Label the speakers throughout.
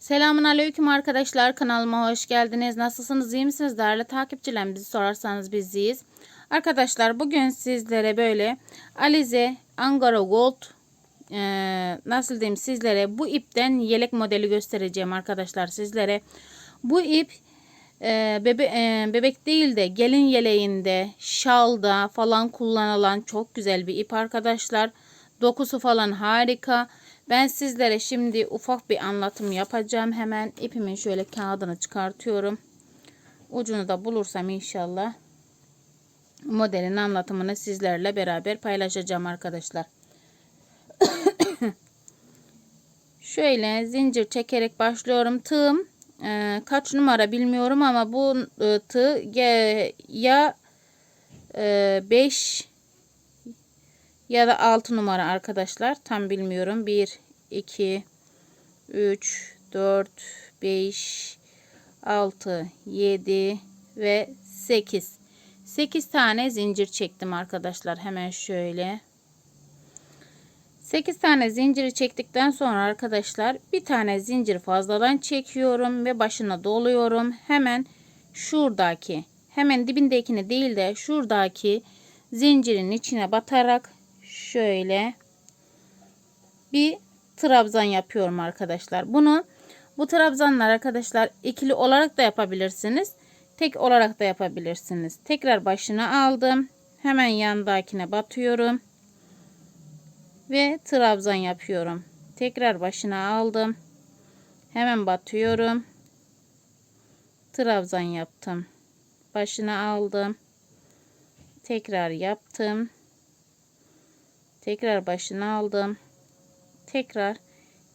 Speaker 1: Selamun Aleyküm arkadaşlar kanalıma hoş geldiniz. Nasılsınız iyi misiniz değerli takipçilerim bizi sorarsanız biz iyiyiz. Arkadaşlar bugün sizlere böyle Alize Angara Gold e, nasıl diyeyim sizlere bu ipten yelek modeli göstereceğim arkadaşlar sizlere. Bu ip e, bebe, e, bebek değil de gelin yeleğinde şalda falan kullanılan çok güzel bir ip arkadaşlar. Dokusu falan harika. Ben sizlere şimdi ufak bir anlatım yapacağım. Hemen ipimin şöyle kağıdını çıkartıyorum. Ucunu da bulursam inşallah modelin anlatımını sizlerle beraber paylaşacağım arkadaşlar. şöyle zincir çekerek başlıyorum. Tığım e, kaç numara bilmiyorum ama bu e, tığ ya 5 ya da 6 numara arkadaşlar. Tam bilmiyorum. 1, 2, 3, 4, 5, 6, 7 ve 8. 8 tane zincir çektim arkadaşlar. Hemen şöyle. 8 tane zinciri çektikten sonra arkadaşlar bir tane zincir fazladan çekiyorum ve başına doluyorum. Hemen şuradaki hemen dibindekini değil de şuradaki zincirin içine batarak şöyle bir trabzan yapıyorum arkadaşlar. Bunu bu trabzanlar arkadaşlar ikili olarak da yapabilirsiniz. Tek olarak da yapabilirsiniz. Tekrar başına aldım. Hemen yandakine batıyorum. Ve trabzan yapıyorum. Tekrar başına aldım. Hemen batıyorum. Trabzan yaptım. Başına aldım. Tekrar yaptım. Tekrar başına aldım. Tekrar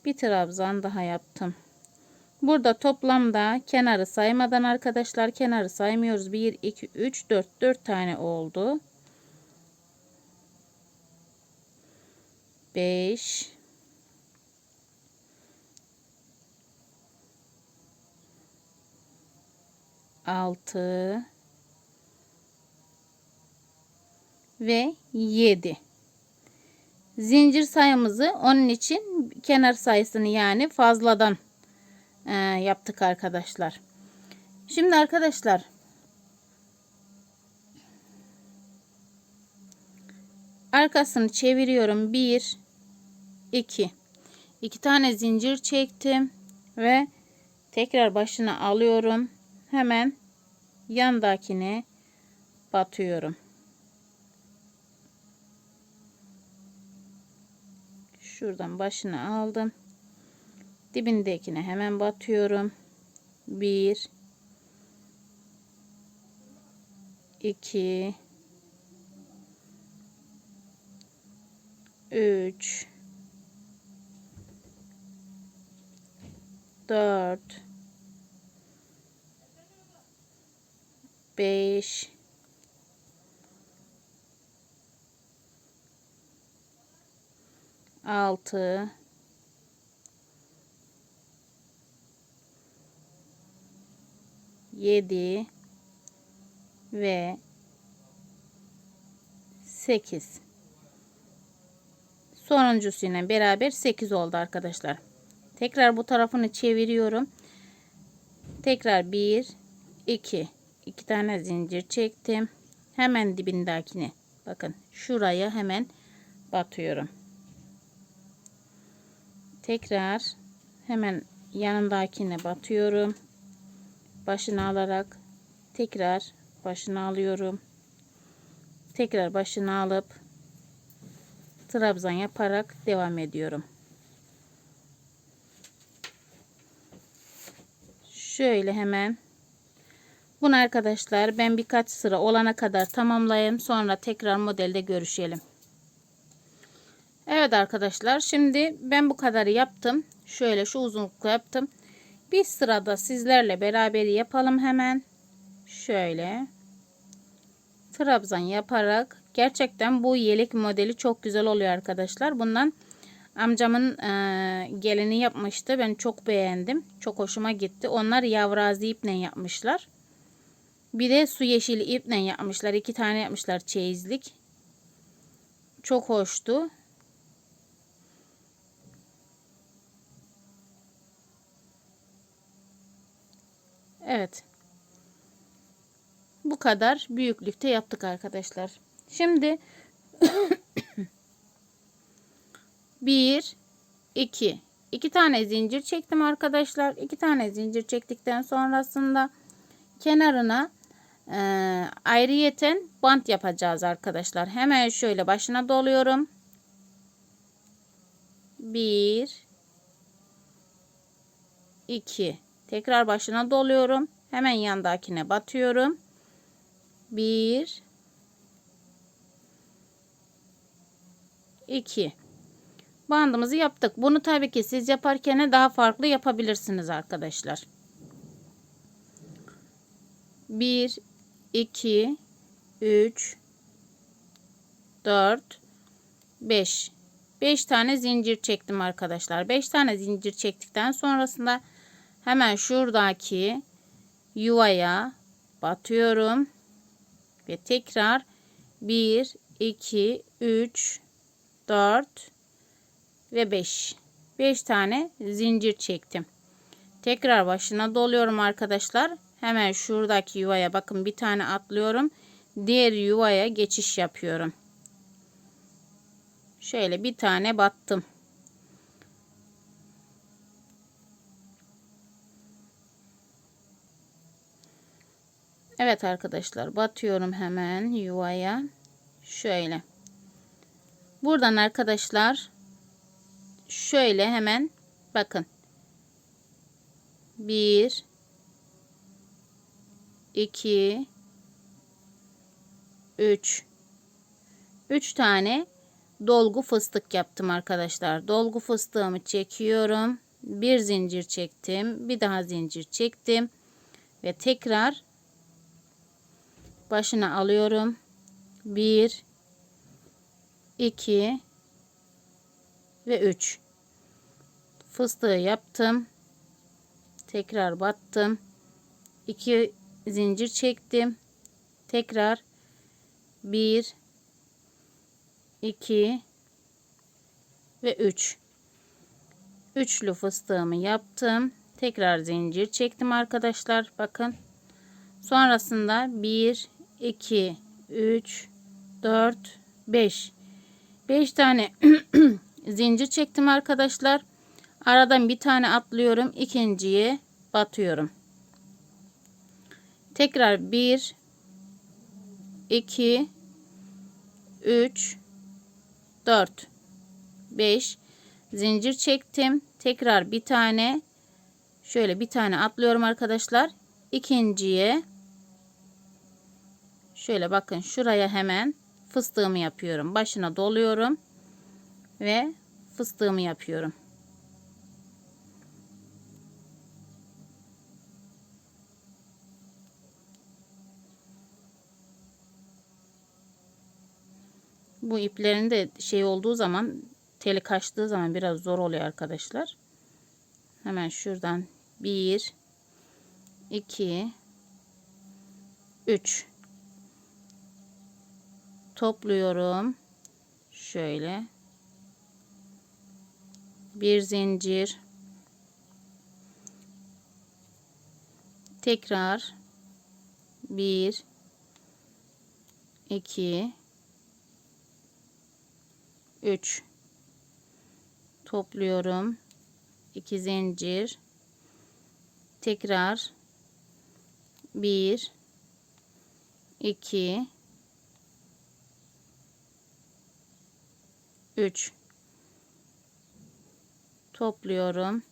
Speaker 1: bir trabzan daha yaptım. Burada toplamda kenarı saymadan arkadaşlar kenarı saymıyoruz. 1, 2, 3, 4, 4 tane oldu. 5 6 ve 7 zincir sayımızı onun için kenar sayısını yani fazladan e, yaptık arkadaşlar. Şimdi arkadaşlar arkasını çeviriyorum. 1 2 2 tane zincir çektim ve tekrar başına alıyorum. Hemen yandakine batıyorum. Şuradan başını aldım. Dibindekine hemen batıyorum. 1 2 3 4 5 6 7 ve 8 sonuncusuyla beraber 8 oldu arkadaşlar. Tekrar bu tarafını çeviriyorum. Tekrar 1 2 2 tane zincir çektim. Hemen dibindekini bakın şuraya hemen batıyorum. Tekrar hemen yanındakine batıyorum. Başını alarak tekrar başını alıyorum. Tekrar başını alıp trabzan yaparak devam ediyorum. Şöyle hemen bunu arkadaşlar ben birkaç sıra olana kadar tamamlayayım. Sonra tekrar modelde görüşelim. Evet arkadaşlar şimdi ben bu kadarı yaptım. Şöyle şu uzunlukta yaptım. Bir sırada sizlerle beraber yapalım hemen. Şöyle. Trabzan yaparak gerçekten bu yelek modeli çok güzel oluyor arkadaşlar. Bundan amcamın e, gelini yapmıştı. Ben çok beğendim. Çok hoşuma gitti. Onlar yavrazi iple yapmışlar. Bir de su yeşili iple yapmışlar. İki tane yapmışlar çeyizlik. Çok hoştu. Evet. Bu kadar büyüklükte yaptık arkadaşlar. Şimdi 1 2 2 tane zincir çektim arkadaşlar. 2 tane zincir çektikten sonrasında kenarına e, ayrıyeten bant yapacağız arkadaşlar. Hemen şöyle başına doluyorum. 1 2 tekrar başına doluyorum. Hemen yandakine batıyorum. 1 2 bandımızı yaptık. Bunu tabii ki siz yaparken daha farklı yapabilirsiniz arkadaşlar. 1 2 3 4 5 5 tane zincir çektim arkadaşlar. 5 tane zincir çektikten sonrasında hemen şuradaki yuvaya batıyorum ve tekrar 1 2 3 4 ve 5 5 tane zincir çektim. Tekrar başına doluyorum arkadaşlar. Hemen şuradaki yuvaya bakın bir tane atlıyorum. Diğer yuvaya geçiş yapıyorum. Şöyle bir tane battım. Evet arkadaşlar batıyorum hemen yuvaya. Şöyle. Buradan arkadaşlar şöyle hemen bakın. 1 2 3 3 tane dolgu fıstık yaptım arkadaşlar. Dolgu fıstığımı çekiyorum. Bir zincir çektim. Bir daha zincir çektim. Ve tekrar başına alıyorum. 1 2 ve 3 fıstığı yaptım. Tekrar battım. 2 zincir çektim. Tekrar 1 2 ve 3 üçlü fıstığımı yaptım. Tekrar zincir çektim arkadaşlar. Bakın. Sonrasında 1 2 3 4 5 5 tane zincir çektim arkadaşlar. Aradan bir tane atlıyorum. ikinciye batıyorum. Tekrar 1 2 3 4 5 zincir çektim. Tekrar bir tane şöyle bir tane atlıyorum arkadaşlar. İkinciye şöyle bakın şuraya hemen fıstığımı yapıyorum. Başına doluyorum ve fıstığımı yapıyorum. Bu iplerin de şey olduğu zaman teli kaçtığı zaman biraz zor oluyor arkadaşlar. Hemen şuradan 1 2 3 topluyorum. Şöyle. Bir zincir. Tekrar. 1 2 3 topluyorum. 2 zincir. Tekrar. 1 2 3 topluyorum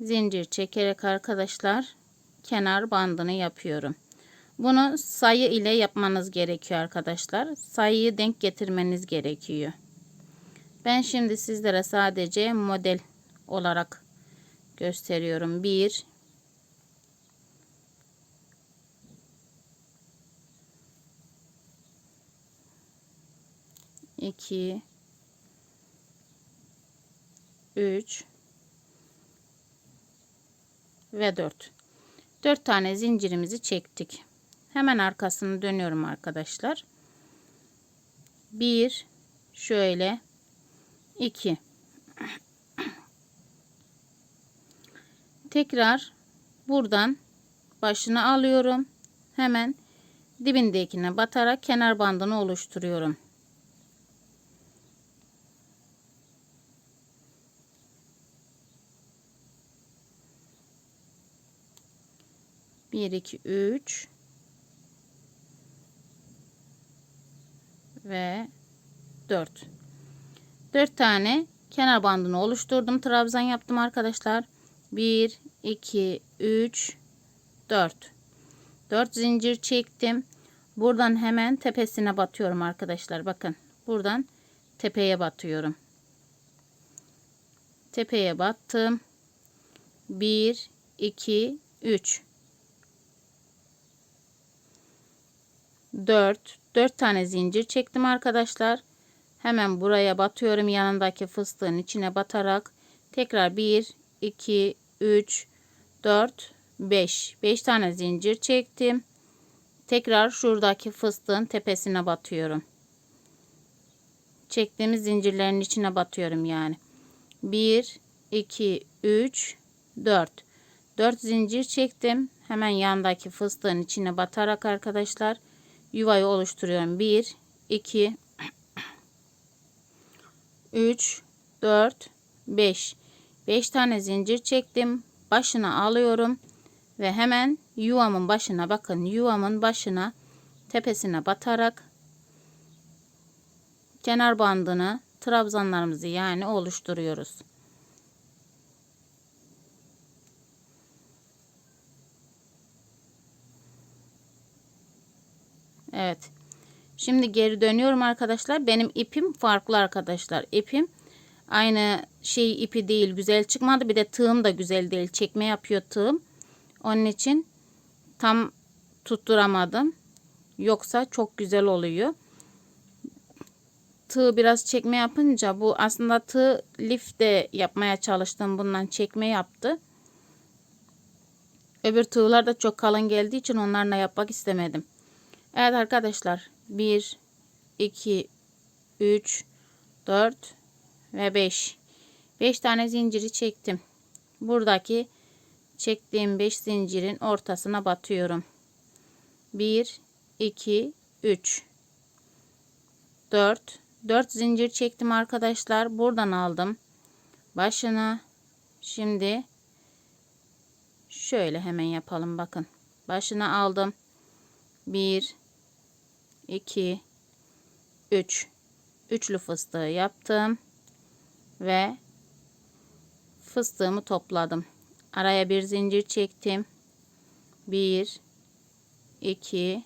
Speaker 1: zincir çekerek arkadaşlar kenar bandını yapıyorum bunu sayı ile yapmanız gerekiyor arkadaşlar. Sayıyı denk getirmeniz gerekiyor. Ben şimdi sizlere sadece model olarak gösteriyorum. 1 2 3 ve 4 4 tane zincirimizi çektik. Hemen arkasını dönüyorum arkadaşlar. 1 şöyle 2 tekrar buradan başını alıyorum. Hemen dibindekine batarak kenar bandını oluşturuyorum. Bir, iki, üç ve dört. Dört tane kenar bandını oluşturdum. Trabzan yaptım arkadaşlar. Bir, iki, üç, dört. 4 zincir çektim. Buradan hemen tepesine batıyorum arkadaşlar. Bakın buradan tepeye batıyorum. Tepeye battım. 1 2 3 4 4 tane zincir çektim arkadaşlar. Hemen buraya batıyorum yanındaki fıstığın içine batarak tekrar 1 2 3 4 5. 5 tane zincir çektim. Tekrar şuradaki fıstığın tepesine batıyorum. Çektiğimiz zincirlerin içine batıyorum yani. 1, 2, 3, 4. 4 zincir çektim. Hemen yandaki fıstığın içine batarak arkadaşlar yuvayı oluşturuyorum. 1, 2, 3, 4, 5. 5 tane zincir çektim. Başına alıyorum. Ve hemen yuvamın başına bakın yuvamın başına tepesine batarak kenar bandını trabzanlarımızı yani oluşturuyoruz. Evet. Şimdi geri dönüyorum arkadaşlar. Benim ipim farklı arkadaşlar. İpim aynı şey ipi değil. Güzel çıkmadı. Bir de tığım da güzel değil. Çekme yapıyor tığım. Onun için tam tutturamadım. Yoksa çok güzel oluyor. Tığ biraz çekme yapınca bu aslında tığ lif de yapmaya çalıştım. Bundan çekme yaptı. Öbür tığlar da çok kalın geldiği için onlarla yapmak istemedim. Evet arkadaşlar 1 2 3 4 ve 5 5 tane zinciri çektim. Buradaki çektiğim 5 zincirin ortasına batıyorum. 1 2 3 4 4 zincir çektim arkadaşlar. Buradan aldım. Başına şimdi şöyle hemen yapalım bakın. Başına aldım. 1 2 3 üçlü fıstığı yaptım ve fıstığımı topladım. Araya bir zincir çektim. 1 2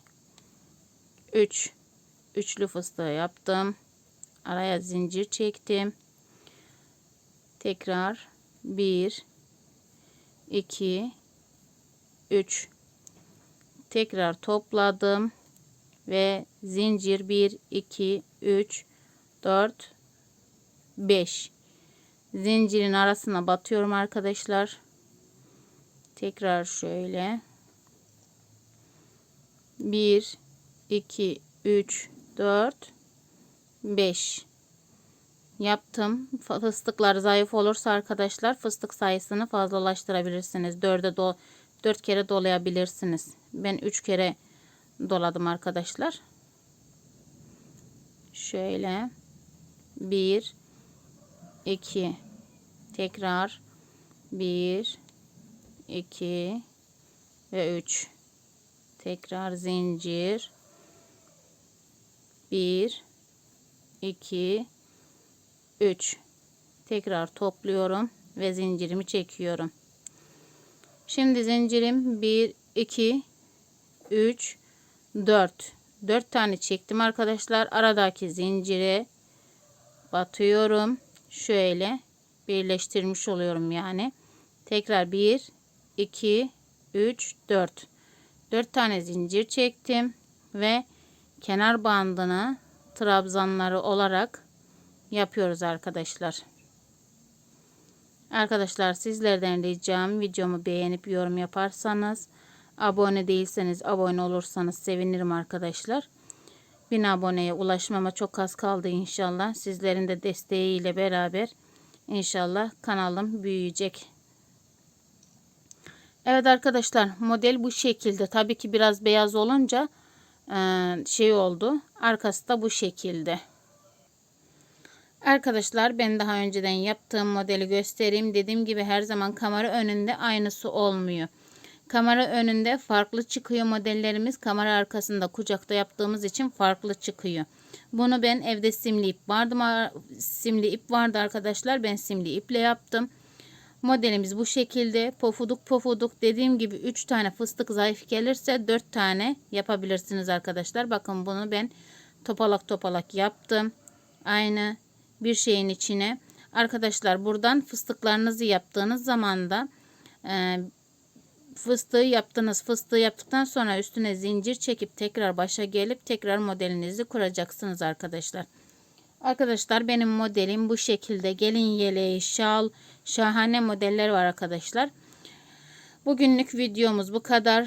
Speaker 1: 3 üçlü fıstığı yaptım. Araya zincir çektim. Tekrar 1 2 3 tekrar topladım ve zincir 1 2 3 4 5 zincirin arasına batıyorum arkadaşlar. Tekrar şöyle. 1 2 3 4 5 yaptım. Fıstıklar zayıf olursa arkadaşlar fıstık sayısını fazlalaştırabilirsiniz. 4'e do 4 kere dolayabilirsiniz. Ben 3 kere doladım arkadaşlar. Şöyle. 1 2 tekrar. 1 2 ve 3 tekrar zincir. 1 2 3 tekrar topluyorum ve zincirimi çekiyorum şimdi zincirim 1 2 3 4 4 tane çektim arkadaşlar. Aradaki zincire batıyorum. Şöyle birleştirmiş oluyorum yani. Tekrar 1 2 3 4 4 tane zincir çektim ve kenar bandını trabzanları olarak yapıyoruz arkadaşlar. Arkadaşlar sizlerden ricam videomu beğenip yorum yaparsanız abone değilseniz abone olursanız sevinirim arkadaşlar. 1000 aboneye ulaşmama çok az kaldı inşallah. Sizlerin de desteğiyle beraber inşallah kanalım büyüyecek. Evet arkadaşlar model bu şekilde. Tabii ki biraz beyaz olunca şey oldu. Arkası da bu şekilde. Arkadaşlar ben daha önceden yaptığım modeli göstereyim. Dediğim gibi her zaman kamera önünde aynısı olmuyor. Kamera önünde farklı çıkıyor modellerimiz. Kamera arkasında kucakta yaptığımız için farklı çıkıyor. Bunu ben evde simli ip vardı. Simli ip vardı arkadaşlar. Ben simli iple yaptım. Modelimiz bu şekilde. Pofuduk pofuduk dediğim gibi 3 tane fıstık zayıf gelirse 4 tane yapabilirsiniz arkadaşlar. Bakın bunu ben topalak topalak yaptım. Aynı bir şeyin içine. Arkadaşlar buradan fıstıklarınızı yaptığınız zaman da e, fıstığı yaptınız. Fıstığı yaptıktan sonra üstüne zincir çekip tekrar başa gelip tekrar modelinizi kuracaksınız arkadaşlar. Arkadaşlar benim modelim bu şekilde. Gelin yeleği, şal, şahane modeller var arkadaşlar. Bugünlük videomuz bu kadar.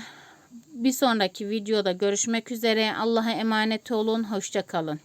Speaker 1: Bir sonraki videoda görüşmek üzere. Allah'a emanet olun. Hoşça kalın.